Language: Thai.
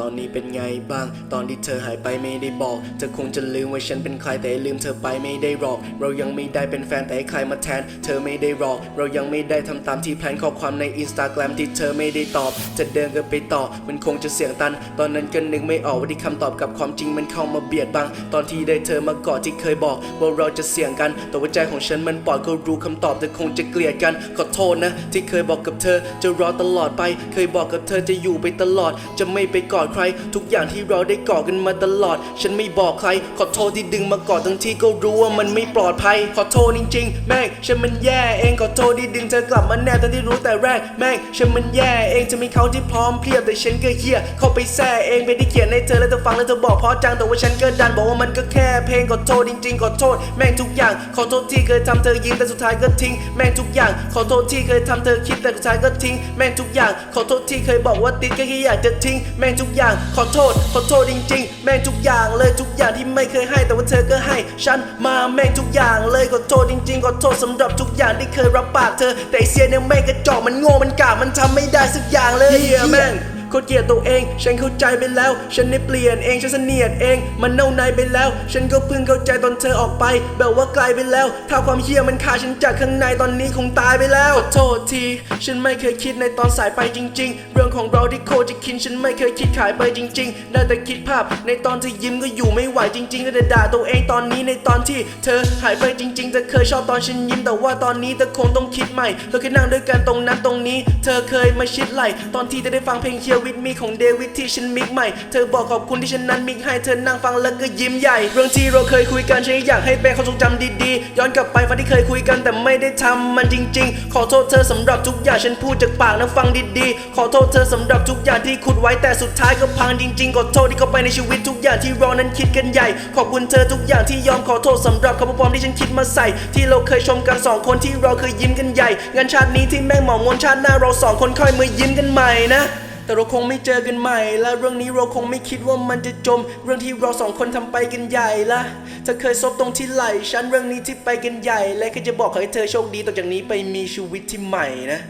ตอนนี้เป็นไงบ้าง ตอนที่เธอหายไปไม่ได้บอก เธอคงจะลืมว่าฉันเป็นใครแต่ลืมเธอไปไม่ได้หรอก เรายังไม่ได้เป็นแฟนแต่ให้ใครมาแทน เธอไม่ได้หรอก เรายังไม่ได้ทำตามที่แพลนข้อความในอินสตาแกรมที่เธอไม่ได้ตอบ จะเดินกันไปต่อ มันคงจะเสียงตัน ตอนนั้นก็นึกไม่ออกว่าที่คำตอบกับความจริงมันเข้ามาเบียดบัง ตอนที่ได้เธอมากอดที่เคยบอก ว่าเราจะเสี่ยงกัน แต่ว่าใจของฉันมันปล่อยก็รู้คำตอบแต่คงจะเกลียดกัน ขอโทษนะ ที่เคยบอกกับเธอ จะรอตลอดไป เคยบอกกับเธอจะอยู่ไปตลอด จะไม่ไปกอดใคร ทุกอย่างที่เราได้กอดกันมาตลอด ฉันไม่บอกใคร ขอโทษที่ดึงมากอดทั้งที่ก็รู้ว่ามันไม่ปลอดภัย ขอโทษจริง ๆ แม่งฉันมันแย่เองขอโทษที่ดึงเธอกลับมาแน่ทั้งที่รู้แต่แรกแม่งฉันมันแย่เองจะมีเขาที่พร้อมเพรียบแต่ฉันก็เฮียเข้าไปแซ่เองไปที่เขียนให้เธอแล้วเธอฟังแล้วเธอบอกเพราะจังแต่ว่าฉันก็ดันบอกว่ามันก็แค่เพลงขอโทษจริง ๆ ขอโทษ แม่งทุกอย่าง ขอโทษที่เคยทำเธอยิ้มแต่สุดท้ายก็ทิ้ง แม่งทุกอย่าง ขอโทษที่เคยทำเธอคิดแต่สุดท้ายก็ทิ้ง แม่งทุกอย่าง ขอโทษที่เคยบอกว่าติดก็แค่อยากจะทิ้ง แม่งทุกอย่างขอโทษ ขอโทษจริง ๆ แม่งทุกอย่างเลยทุกอย่างที่ไม่เคยให้ แต่ว่าเธอก็ให้ ฉันมาแม่งทุกอย่างเลยขอโทษจริง ๆ ขอโทษสำหรับทุกอย่างที่เคยรับปากเธอ แต่อ้เสียเนี่ยแม่งกระจอกมันโง่มันกามันทำไม่ได้สักอย่างเลยเฮียแม่ง โคตรเกลียดตัวเอง ฉันเข้าใจไปแล้ว ฉันได้เปลี่ยนเอง ฉันเสนียดเอง มันเน่าในไปแล้ว ฉันก็เพิ่งเข้าใจตอนเธอออกไป แบบว่าไกลไปแล้ว ถ้าความเฮี้ยมันฆ่าฉันจากข้างในตอนนี้คงตายไปแล้ว ขอโทษที ฉันไม่เคยคิดในตอนสายไปจริง ๆ เรื่องของเราที่โคจะคิน ฉันไม่เคยคิดขายไปจริง ๆ ได้แต่คิดภาพ ในตอนที่ยิ้มก็อยู่ไม่ไหวจริงๆก็แต่ด่าตัวเองตอนนี้ในตอนที่ เธอหายไปจริงๆเธอเคยชอบตอนฉันยิ้มแต่ว่าตอนนี้เธอคงต้องคิดใหม่เราเคยนั่งด้วยกันตรงนั้นตรงนี้ เธอเคยมาชิดไหลตอนที่เธอได้ฟังเพลงเคียววิดมีของเดวิดที่ฉันมิกใหม่ เธอบอกขอบคุณที่ฉันนั้นมิกให้เธอนั่งฟังแล้วก็ยิ้มใหญ่ เรื่องที่เราเคยคุยกันฉันอยากให้เป็นความทรงจำดีๆ ย้อนกลับไปวันที่เคยคุยกันแต่ไม่ได้ทำมันจริง ๆ ขอโทษเธอสำหรับทุกอย่างฉันพูดจากปากนะฟังดีๆ ขอโทษเธอสำหรับทุกอย่างที่ขุดไว้แต่สุดท้ายก็พังจริงๆขอโทษที่เข้าไปในชีวิตทุกอย่างที่เรานั้นคิดกันใหญ่ ขอบคุณเธอทุกอย่างที่ยอมขอโทษสำหรับคำพูดที่ฉันคิดมาใส่ ที่เราเคยชมกันสองคนที่เราเคยยิ้มกันใหญ่งั้นชาตินี้ที่แม่งหมองมนชาติหน้าเราสองคนค่อยมายิ้มกันใหม่นะ แต่เราคงไม่เจอกันใหม่ และเรื่องนี้เราคงไม่คิดว่ามันจะจม เรื่องที่เราสองคนทำไปกันใหญ่ละเธอเคยซบตรงที่ไหล่ฉันเรื่องนี้ที่ไปกันใหญ่ และก็จะบอกให้เธอโชคดีต่อจากนี้ไปมีชีวิตที่ใหม่นะ